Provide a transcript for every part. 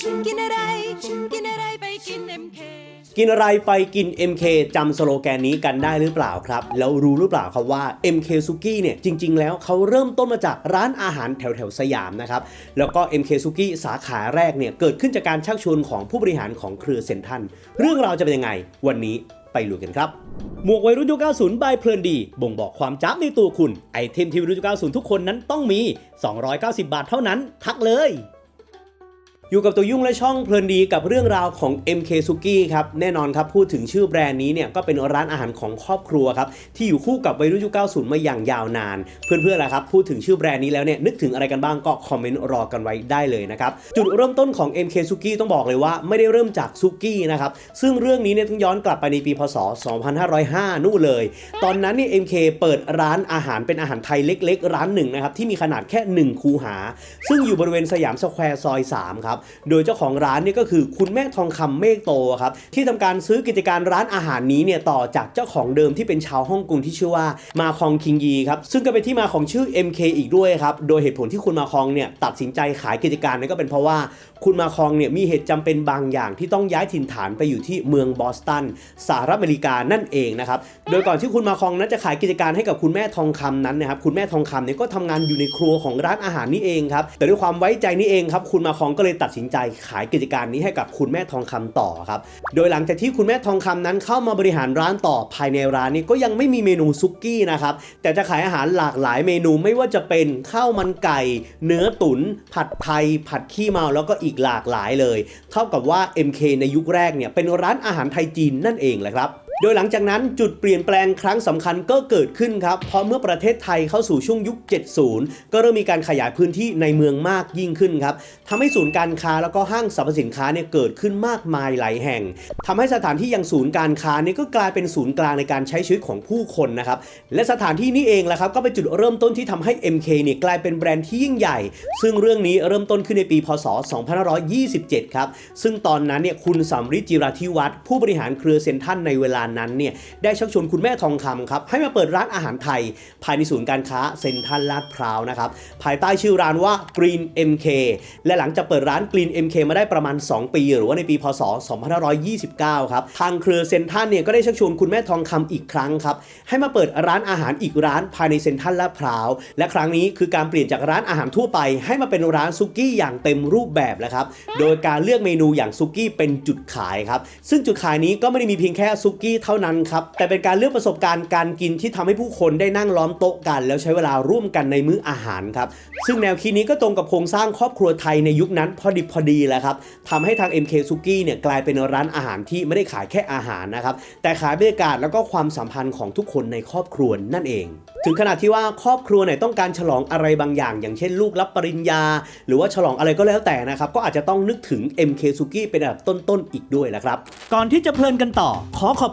กินอะไรฉันกินอะไรไปกิน MK กินอะไรไปกิน MK จำสโลแกนนี้กันได้หรือเปล่าครับ แล้วรู้หรือเปล่าครับว่า MK s u k i เนี่ยจริง ๆ แล้วเขาเริ่มต้นมาจากร้านอาหารแถวแถวสยามนะครับ แล้วก็ MK s u k i สาขาแรกเนี่ยเกิดขึ้นจากการชักชวนของผู้บริหารของเครือเซนทันเรื่องราวจะเป็นยังไง วันนี้ไปลุยกันครับ หมวกวัยรุ่นยุค90 บายเพลินดี บ่งบอกความจ้าบในตัวคุณ ไอเทมที่วัยรุ่นยุค90 ทุกคนนั้นต้องมี 290 บาทเท่านั้น ทักเลย อยู่กับตัวยุ่งและช่องเพลินดีกับเรื่องราวของ MK s u k i ครับแน่นอนครับพูดถึงชื่อแบรนด์นี้เนี่ยก็เป็นร้านอาหารของครอบครัวครับที่อยู่คู่กับวัยรุ่นยุค 90 มาอย่างยาวนาน เพื่อนๆล่ะครับพูดถึงชื่อแบรนด์นี้แล้วเนี่ยนึกถึงอะไรกันบ้างก็คอมเมนต์รอกันไว้ได้เลยนะครับจุดเริ่มต้นของ MK s u k i ต้องบอกเลยว่าไม่ได้เริ่มจากซุกี้นะครับซึ่งเรื่องนี้เนี่ยต้องย้อนกลับไปในปีพศ 2505 นู่นเลย ตอนนั้นเนี่ย MK เปิดร้านอาหารเป็นอาหารไทยเล็ก ๆ ร้านหนึ่งนะครับที่มีขนาดแค่ 1 คูหา ซึ่งอยู่บริเวณสยามสแควร์ซอย3ครับโดยเจ้าของร้านเนี่ยก็คือคุณแม่ทองคำเมฆโตครับที่ทำการซื้อกิจการร้านอาหารนี้เนี่ยต่อจากเจ้าของเดิมที่เป็นชาวฮ่องกงที่ชื่อว่ามาคองคิงยีครับซึ่งก็เป็นที่มาของชื่อ MK อีกด้วยครับโดยเหตุผลที่คุณมาคองเนี่ยตัดสินใจขายกิจการนั่นก็เป็นเพราะว่าคุณมาคองเนี่ยมีเหตุจำเป็นบางอย่างที่ต้องย้ายถิ่นฐานไปอยู่ที่เมืองบอสตันสหรัฐอเมริกานั่นเองนะครับโดยก่อนที่คุณมาคองนั้นจะขายกิจการให้กับคุณแม่ทองคำนั้นนะครับคุณแม่ทองคำเนี่ยก็ทำงานอยู่ในครัวของร้านอาหารนี่เองครับแต่ด้วยความไว้ใจนี่เองครับคุณมาคองก็เลยตัดสินใจขายกิจการนี้ให้กับคุณแม่ทองคำต่อครับ โดยหลังจากที่คุณแม่ทองคำนั้นเข้ามาบริหารร้านต่อภายในร้านนี้ก็ยังไม่มีเมนูซุกี้นะครับ แต่จะขายอาหารหลากหลายเมนูไม่ว่าจะเป็นข้าวมันไก่ เนื้อตุ๋นผัดไทย ผัดขี้เมาแล้วก็อีกหลากหลายเลย เท่ากับว่า MK ในยุคแรกเนี่ยเป็นร้านอาหารไทยจีนนั่นเองแหละครับ โดยหลังจากนั้นจุดเปลี่ยนแปลงครั้งสำคัญก็เกิดขึ้นครับ เพราะเมื่อประเทศไทยเข้าสู่ช่วงยุค 70 ก็เริ่มมีการขยายพื้นที่ในเมืองมากยิ่งขึ้นครับทำให้ศูนย์การค้าแล้วก็ห้างสรรพสินค้าเนี่ยเกิดขึ้นมากมายหลายแห่งทำให้สถานที่อย่างศูนย์การค้าเนี่ยก็กลายเป็นศูนย์กลางในการใช้ชีวิตของผู้คนนะครับ และสถานที่นี้เองแหละครับก็เป็นจุดเริ่มต้นที่ทำให้ MK เนี่ยกลายเป็นแบรนด์ที่ยิ่งใหญ่ ซึ่งเรื่องนี้เริ่มต้นขึ้นในปี พศ 2527 ครับ ซึ่งตอนนั้นเนี่ยคุณสำริดจิราธิวัฒน์ผู้บริหารเครือเซนทรันในเวลานั้นเนี่ยได้ชักชวนคุณแม่ทองคำครับให้มาเปิดร้านอาหารไทย ภายในศูนย์การค้าเซนทรันลาดพร้าวนะครับภายใต้ชื่อร้านว่า Green MK และหลังจากเปิดร้าน Green MK มาได้ประมาณ 2 ปี หรือว่าในปีพศ 2529 ครับทางเครือเซนทรันเนี่ยก็ได้ชักชวนคุณแม่ทองคำอีกครั้งครับให้มาเปิดร้านอาหารอีกร้านภายในเซนทรันลาดพร้าวและครั้งนี้คือการเปลี่ยนจากร้านอาหารทั่วไป ให้มาเป็นร้านซุกี้อย่างเต็มรูปแบบแล้วครับโดยการเลือกเมนูอย่างซุกี้เป็นจุดขายครับซึ่งจุดขายนี้ก็ไม่ได้มีเพียงแค่ซุกี้เท่านั้นครับ แต่เป็นการเลือกประสบการณ์การกินที่ทำให้ผู้คนได้นั่งล้อมโต๊ะกัน แล้วใช้เวลาร่วมกันในมื้ออาหารครับ ซึ่งแนวคิดนี้ก็ตรงกับโครงสร้างครอบครัวไทยในยุคนั้นพอดิบพอดีแหละครับทำให้ทาง MK ซุกี้เนี่ยกลายเป็นร้านอาหารที่ไม่ได้ขายแค่อาหารนะครับ แต่ขายบรรยากาศแล้วก็ความสัมพันธ์ของทุกคนในครอบครัวนั่นเอง ถึงขนาดที่ว่าครอบครัวไหนต้องการฉลองอะไรบางอย่าง อย่างเช่นลูกรับปริญญา หรือว่าฉลองอะไรก็แล้วแต่นะครับก็อาจจะต้องนึกถึง MK s u k i เป็นอันดับต้นๆอีกด้วยนะครับ ก่อนที่จะเพลินกันต่อ ขอขอบ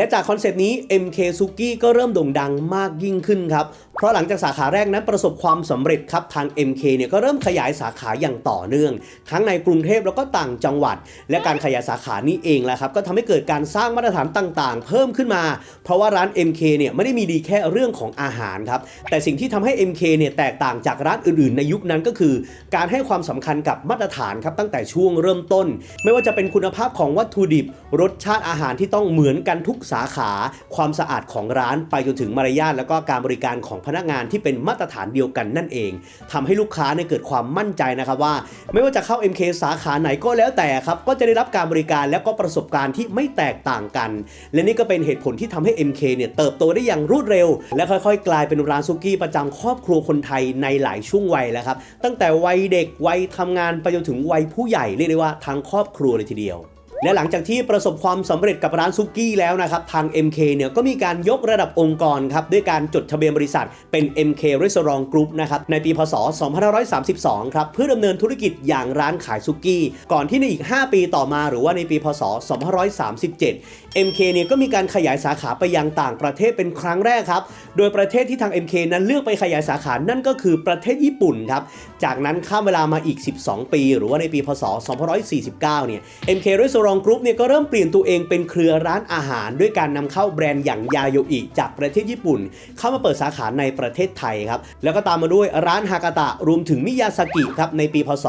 และจากคอนเซปต์นี้ MK Suki ก็เริ่มโด่งดังมากยิ่งขึ้นครับ เพราะหลังจากสาขาแรกนั้นประสบความสำเร็จครับ ทาง MK เนี่ยก็เริ่มขยายสาขาอย่างต่อเนื่อง ทั้งในกรุงเทพแล้วก็ต่างจังหวัด และการขยายสาขานี้เองแหละครับ ก็ทำให้เกิดการสร้างมาตรฐานต่างๆ เพิ่มขึ้นมา เพราะว่าร้าน MK เนี่ยไม่ได้มีดีแค่เรื่องของอาหารครับ แต่สิ่งที่ทำให้ MK เนี่ยแตกต่างจากร้านอื่นๆ ในยุคนั้นก็คือ การให้ความสำคัญกับมาตรฐานครับตั้งแต่ช่วงเริ่มต้น ไม่ว่าจะเป็นคุณภาพของวัตถุดิบ รสชาติอาหารที่ต้องเหมือนกันทุกสาขา ความสะอาดของร้านไปจนถึงมารยาทแล้วก็การบริการของพนักงานที่เป็นมาตรฐานเดียวกันนั่นเองทำให้ลูกค้าเนี่ยเกิดความมั่นใจนะครับว่า ไม่ว่าจะเข้า MK สาขาไหนก็แล้วแต่ครับก็จะได้รับการบริการแล้วก็ประสบการณ์ที่ไม่แตกต่างกัน และนี่ก็เป็นเหตุผลที่ทำให้ MK เนี่ยเติบโตได้อย่างรวดเร็ว และค่อยๆ กลายเป็นร้านซุกี้ประจำครอบครัวคนไทยในหลายช่วงวัยแล้วครับตั้งแต่วัยเด็กวัยทำงานไปจนถึงวัยผู้ใหญ่เรียกได้ว่าทั้งครอบครัวเลยทีเดียว และหลังจากที่ประสบความสำเร็จกับร้านซุกี้แล้วนะครับทาง MK เนี่ยก็มีการยกระดับองค์กรครับด้วยการจดทะเบียนบริษัทเป็น MK Restaurant Group นะครับในปีพศ 2532 ครับเพื่อดำเนินธุรกิจอย่างร้านขายซุกี้ ก่อนที่ในอีก 5 ปีต่อมาหรือว่าในปีพศ 2537 MK เนี่ยก็มีการขยายสาขาไปยังต่างประเทศเป็นครั้งแรกครับโดยประเทศที่ทาง MK นั้นเลือกไปขยายสาขานั่นก็คือประเทศญี่ปุ่นครับจากนั้นข้ามเวลามาอีก 12 ปี หรือว่าในปีพศ 2549 เนี่ย MK Restaurant Group เนี่ยก็เริ่มเปลี่ยนตัวเองเป็นเครือร้านอาหาร ด้วยการนำเข้าแบรนด์อย่างยาโยอิจากประเทศญี่ปุ่น เข้ามาเปิดสาขาในประเทศไทยครับแล้วก็ตามมาด้วยร้านฮากาตะรวมถึงมิยาซากิครับในปีพศ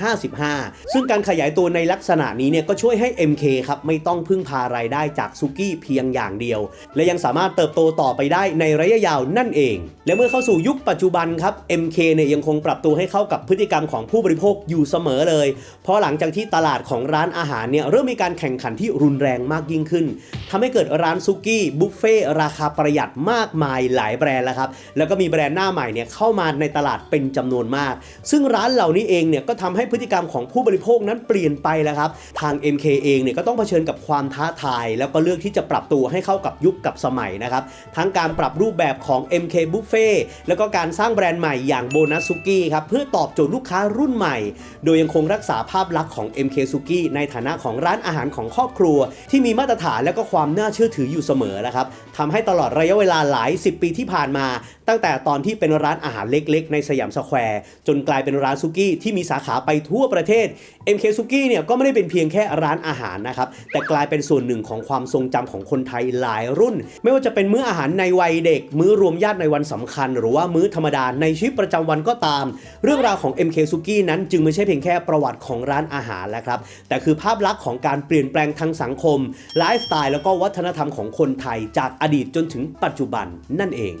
2555 ซึ่งการขยายตัวในลักษณะนี้เนี่ยก็ช่วยให้ MK ครับไม่ต้องพึ่งพารายได้จากซุกี้เพียงอย่างเดียว และยังสามารถเติบโตต่อไปได้ในระยะยาวนั่นเอง และเมื่อเข้าสู่ยุคปัจจุบันครับ MK เนี่ยยังคงปรับตัวให้เข้ากับพฤติกรรมของผู้บริโภคอยู่เสมอเลย เพราะหลังจากที่ตลาดของร้านอาหารเนี่ยเริ่มมีการแข่งขันที่รุนแรงมากยิ่งขึ้นทำให้เกิดร้านซุกี้บุฟเฟ่ราคาประหยัดมากมายหลายแบรนด์แล้วครับแล้วก็มีแบรนด์หน้าใหม่เนี่ยเข้ามาในตลาดเป็นจำนวนมาก ซึ่งร้านเหล่านี้เองเนี่ยก็ทำให้พฤติกรรมของผู้บริโภคนั้นเปลี่ยนไปแล้วครับทาง MK เองเนี่ยก็ต้องเผชิญกับความท้าทาย แล้วก็เลือกที่จะปรับตัวให้เข้ากับยุคกับสมัยนะครับทั้งการปรับรูปแบบของ MK Buffet แล้วก็การสร้างแบรนด์ใหม่อย่างโบนัสซุกี้ครับเพื่อตอบโจทย์ลูกค้ารุ่นใหม่ โดยยังคงรักษาภาพลักษณ์ของ MK s u k i ในฐานะของร้านอาหารของครอบครัว ที่มีมาตรฐานและก็ความน่าเชื่อถืออยู่เสมอนะครับทำให้ตลอดระยะเวลาหลาย 10 ปีที่ผ่านมา ตั้งแต่ตอนที่เป็นร้านอาหารเล็กๆ ในสยามสแควร์ จนกลายเป็นร้านซุกี้ที่มีสาขาไปทั่วประเทศ MK s u k i เนี่ยก็ไม่ได้เป็นเพียงแค่ร้านอาหารนะครับแต่กลายเป็นส่วนหนึ่งของความทรงจำของคนไทยหลายรุ่น ไม่ว่าจะเป็นมื้ออาหารในวัยเด็ก มื้อรวมญาติในวันสำคัญ หรือว่ามื้อธรรมดาในชีวิตประจำวันก็ตาม เรื่องราวของ MK s u k i นั้นจึงไม่ใช่เพียงแค่ประวัติของร้านอาหารแล้วครับแต่คือภาพลักษณ์ของการเปลี่ยนแปลงทางสังคม ไลฟ์สไตล์แล้วก็วัฒนธรรมของคนไทยจากอดีตจนถึงปัจจุบันนั่นเอง